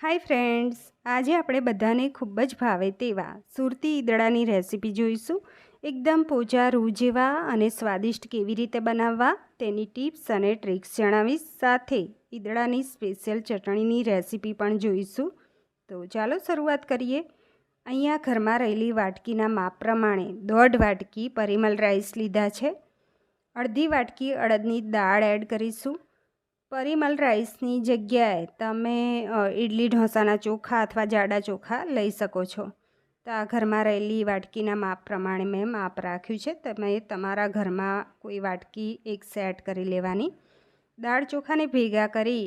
Hi friends, આજે આપણે બધાને ખૂબ જ ભાવે તેવા સુરતી ઈદડાની રેસીપી જોઈશું. એકદમ પોચા રૂ જેવા અને સ્વાદિષ્ટ કેવી રીતે બનાવવા તેની ટિપ્સ અને ટ્રિક્સ જણાવીશ. સાથે ઈદડાની સ્પેશિયલ ચટણીની રેસીપી પણ જોઈશું. તો ચાલો શરૂઆત કરીએ. અહીંયા ઘરમાં રહેલી વાટકીના માપ પ્રમાણે દોઢ વાટકી પરિમલ રાઈસ લીધા છે. અડધી વાટકી અડદની દાળ એડ કરીશું. પરિમલ રાઈસની જગ્યાએ તમે ઇડલી ઢોસાના ચોખા અથવા જાડા ચોખા લઈ શકો છો. તો આ ઘરમાં રહેલી વાટકીના માપ પ્રમાણે મેં માપ રાખ્યું છે. તમે તમારા ઘરમાં કોઈ વાટકી એક સેટ કરી લેવાની. દાળ ચોખાને ભેગા કરી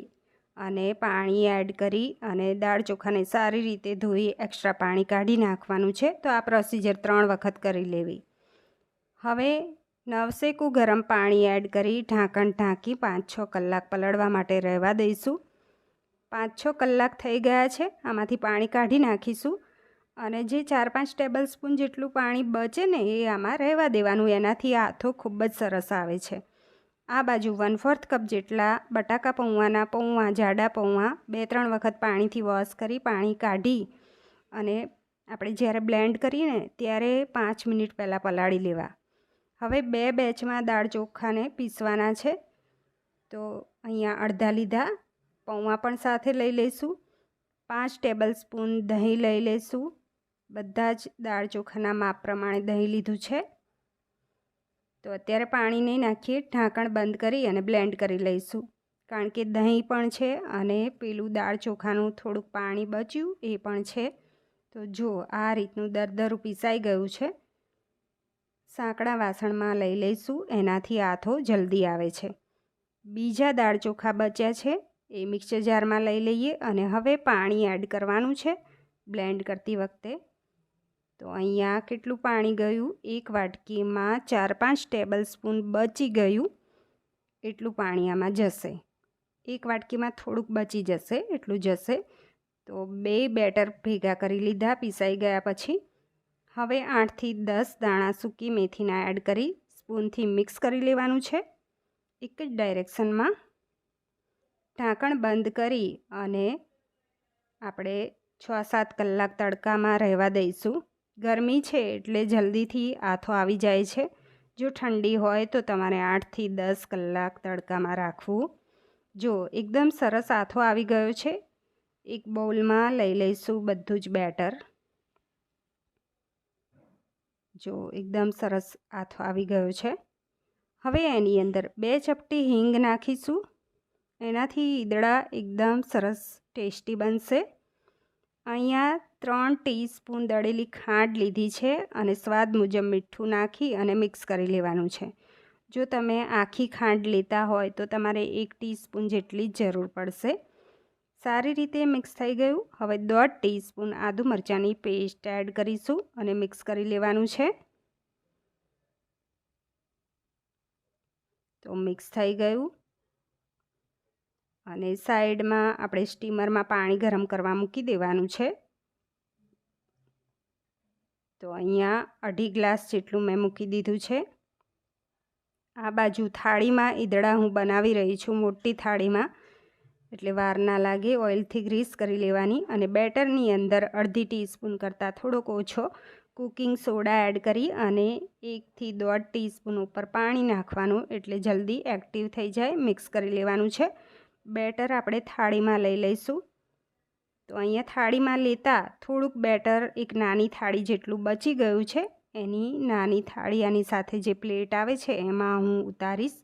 અને પાણી એડ કરી અને દાળ ચોખાને સારી રીતે ધોઈ એક્સ્ટ્રા પાણી કાઢી નાખવાનું છે. તો આ પ્રોસિજર ત્રણ વખત કરી લેવી. હવે નવસેકું ગરમ પાણી એડ કરી ઢાંકણ ઢાંકી પાંચ છ કલાક પલળવા માટે રહેવા દઈશું. પાંચ છ કલાક થઈ ગયા છે, આમાંથી પાણી કાઢી નાખીશું અને જે ચાર પાંચ ટેબલ સ્પૂન જેટલું પાણી બચે ને એ આમાં રહેવા દેવાનું. એનાથી આથો ખૂબ જ સરસ આવે છે. આ બાજુ વન ફોર્થ કપ જેટલા બટાકા પૌવાના પૌવા જાડા પૌવા બે ત્રણ વખત પાણીથી વોશ કરી પાણી કાઢી અને આપણે જ્યારે બ્લેન્ડ કરીએ ત્યારે પાંચ મિનિટ પહેલાં પલાળી લેવા. હવે બે બેચમાં દાળ ચોખાને પીસવાના છે. તો અહીંયા અડધા લીધા. પૌવા પણ સાથે લઈ લઈશું. પાંચ ટેબલ સ્પૂન દહીં લઈ લઈશું. બધા જ દાળ ચોખાના માપ પ્રમાણે દહીં લીધું છે. તો અત્યારે પાણી નહીં નાખીએ. ઢાંકણ બંધ કરી અને બ્લેન્ડ કરી લઈશું. કારણ કે દહીં પણ છે અને પેલું દાળ ચોખાનું થોડુંક પાણી બચ્યું એ પણ છે. તો જો આ રીતનું દરદરું પીસાઈ ગયું છે. સાંકડા વાસણમાં લઈ લઈશું, એનાથી આથો જલ્દી આવે છે. બીજા દાળ ચોખા બચ્યા છે, એ મિક્સર જારમાં લઈ લઈએ અને હવે પાણી એડ કરવાનું છે, બ્લેન્ડ કરતી વખતે. તો અહીંયા કેટલું પાણી ગયું? એક વાટકીમાં ચાર પાંચ ટેબલ સ્પૂન બચી ગયું. એટલું પાણી આમાં જશે. એક વાટકીમાં થોડુંક બચી જશે, એટલું જશે. તો બે બેટર ભેગા કરી લીધા, પીસાઈ ગયા પછી. હવે આઠથી દસ દાણા સૂકી મેથીના એડ કરી સ્પૂનથી મિક્સ કરી લેવાનું છે. એક જ ડાયરેક્શનમાં ઢાંકણ બંધ કરી અને આપણે છ સાત કલાક તડકામાં રહેવા દઈશું. ગરમી છે એટલે જલ્દીથી આથો આવી જાય છે. જો ઠંડી હોય તો તમારે આઠથી દસ કલાક તડકામાં રાખવું. જો એકદમ સરસ આથો આવી ગયો છે, એક બાઉલમાં લઈ લઈશું બધું જ બેટર. જો એકદમ સરસ આથો આવી ગયો છે. હવે એની અંદર બે ચપટી હિંગ નાખીશું. એનાથી ઈદડા એકદમ સરસ ટેસ્ટી બનશે. અહીંયા ત્રણ ટીસ્પૂન દળેલી ખાંડ લીધી છે અને સ્વાદ મુજબ મીઠું નાખી અને મિક્સ કરી લેવાનું છે. જો તમે આખી ખાંડ લેતા હોય તો તમારે એક ટીસ્પૂન જેટલી જ જરૂર પડશે. સારી રીતે મિક્સ થઈ ગયું. હવે દોઢ ટીસ્પૂન આદુ મરચાંની પેસ્ટ એડ કરીશું અને મિક્સ કરી લેવાનું છે. તો મિક્સ થઈ ગયું. અને સાઈડમાં આપણે સ્ટીમરમાં પાણી ગરમ કરવા મૂકી દેવાનું છે. તો અહીંયા અઢી ગ્લાસ જેટલું મેં મૂકી દીધું છે. આ બાજુ થાળીમાં ઈદડા હું બનાવી રહી છું મોટી થાળીમાં. એટલે વાર ના લાગે ઓઇલથી ગ્રીસ કરી લેવાની અને બેટરની અંદર અડધી ટીસ્પૂન કરતાં થોડોક ઓછો કુકિંગ સોડા એડ કરી અને એકથી દોઢ ટીસ્પૂન ઉપર પાણી નાખવાનું એટલે જલ્દી એક્ટિવ થઈ જાય, મિક્સ કરી લેવાનું છે. બેટર આપણે થાળીમાં લઈ લઈશું. તો અહીંયા થાળીમાં લેતા થોડુંક બેટર એક નાની થાળી જેટલું બચી ગયું છે. એની નાની થાળી આની સાથે જે પ્લેટ આવે છે એમાં હું ઉતારીશ.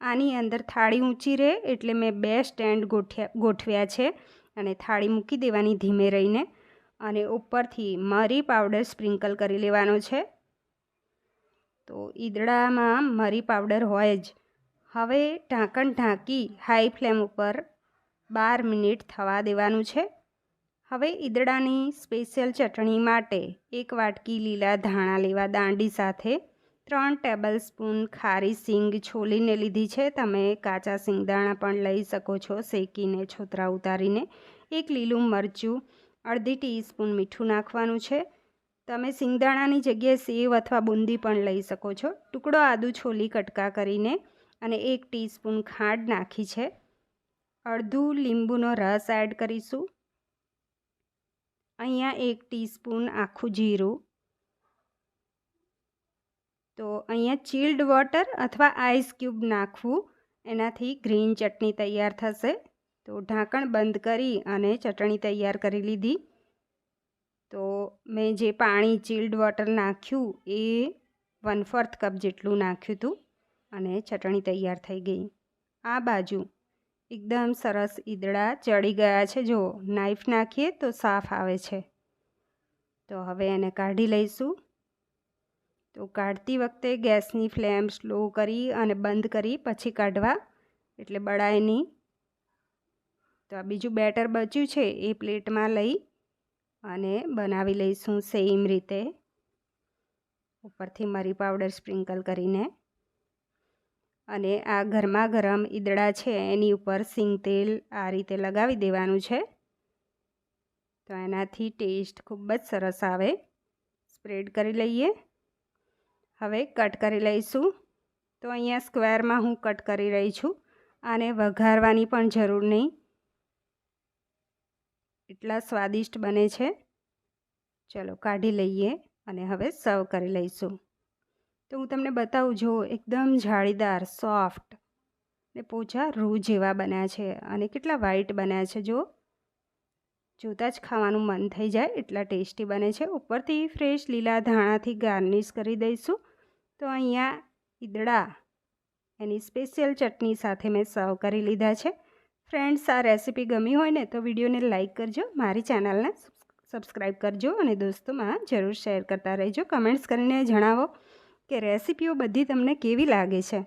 આની અંદર થાળી ઊંચી રહે એટલે મેં બે સ્ટેન્ડ ગોઠ્યા, ગોઠવ્યા છે અને થાળી મૂકી દેવાની ધીમે રહીને અને ઉપરથી મરી પાવડર સ્પ્રિંકલ કરી લેવાનો છે. તો ઈદડામાં મરી પાવડર હોય જ. હવે ઢાંકણ ઢાંકી હાઈ ફ્લેમ ઉપર બાર મિનિટ થવા દેવાનું છે. હવે ઈદડાની સ્પેશિયલ ચટણી માટે એક વાટકી લીલા ધાણા લેવા દાંડી સાથે ત્રણ ટેબલ સ્પૂન ખારી સિંગ છોલીને લીધી છે. તમે કાચા સિંગદાણા પણ લઈ શકો છો શેકીને, છોતરા ઉતારીને. એક લીલું મરચું, અડધી ટીસ્પૂન મીઠું નાખવાનું છે. તમે સિંગદાણાની જગ્યાએ સેવ અથવા બુંદી પણ લઈ શકો છો. ટુકડો આદુ છોલી કટકા કરીને અને એક ટીસ્પૂન ખાંડ નાખી છે. અડધું લીંબુનો રસ એડ કરીશું. અહીંયા એક ટીસ્પૂન આખું જીરું તો અહીંયા ચિલ્ડ વોટર અથવા આઈસ ક્યુબ નાખવું, એનાથી ગ્રીન ચટણી તૈયાર થશે. તો ઢાંકણ બંધ કરી અને ચટણી તૈયાર કરી લીધી. તો મેં જે પાણી ચિલ્ડ વોટર નાખ્યું એ વન ફોર્થ કપ જેટલું નાખ્યું હતું અને ચટણી તૈયાર થઈ ગઈ. આ બાજુ એકદમ સરસ ઈદડા ચડી ગયા છે. જો નાઈફ નાખીએ તો સાફ આવે છે. તો હવે એને કાઢી લઈશું. તો કાઢતી વખતે ગેસની ફ્લેમ સ્લો કરી અને બંધ કરી પછી કાઢવા. એટલે બળાય નહીં. તો આ બીજું બેટર બચ્યું છે એ પ્લેટમાં લઈ અને બનાવી લઈશું સેમ રીતે. ઉપરથી મરી પાવડર સ્પ્રિંકલ કરીને. અને આ ગરમા ગરમ ઈદડા છે એની ઉપર સિંગ તેલ આ રીતે લગાવી દેવાનું છે. તો એનાથી ટેસ્ટ ખૂબ જ સરસ આવે. સ્પ્રેડ કરી લઈએ. હવે કટ કરી લઈશું. તો અહીંયા સ્ક્વેરમાં હું કટ કરી રહી છું. આને વઘારવાની પણ જરૂર નહીં. એટલા સ્વાદિષ્ટ બને છે. ચલો કાઢી લઈએ અને હવે સર્વ કરી લઈશું. તો હું તમને બતાવું, જો એકદમ જાળીદાર, સોફ્ટ ને પોચા રૂ જેવા બન્યા છે અને કેટલા વ્હાઈટ બન્યા છે, જો. જોતાં જ ખાવાનું મન થઈ જાય, એટલા ટેસ્ટી બને છે. ઉપરથી ફ્રેશ લીલા ધાણાથી ગાર્નિશ કરી દઈશું. તો અહીંયા ઈદડા, એની સ્પેશિયલ ચટણી સાથે મેં સર્વ કરી લીધા છે. ફ્રેન્ડ્સ, આ રેસીપી ગમી હોય ને તો વિડીયોને લાઇક કરજો, મારી ચેનલને સબસ્ક્રાઈબ કરજો અને દોસ્તોમાં જરૂર શેર કરતા રહેજો. કમેન્ટ્સ કરીને જણાવો કે રેસીપીઓ બધી તમને કેવી લાગે છે.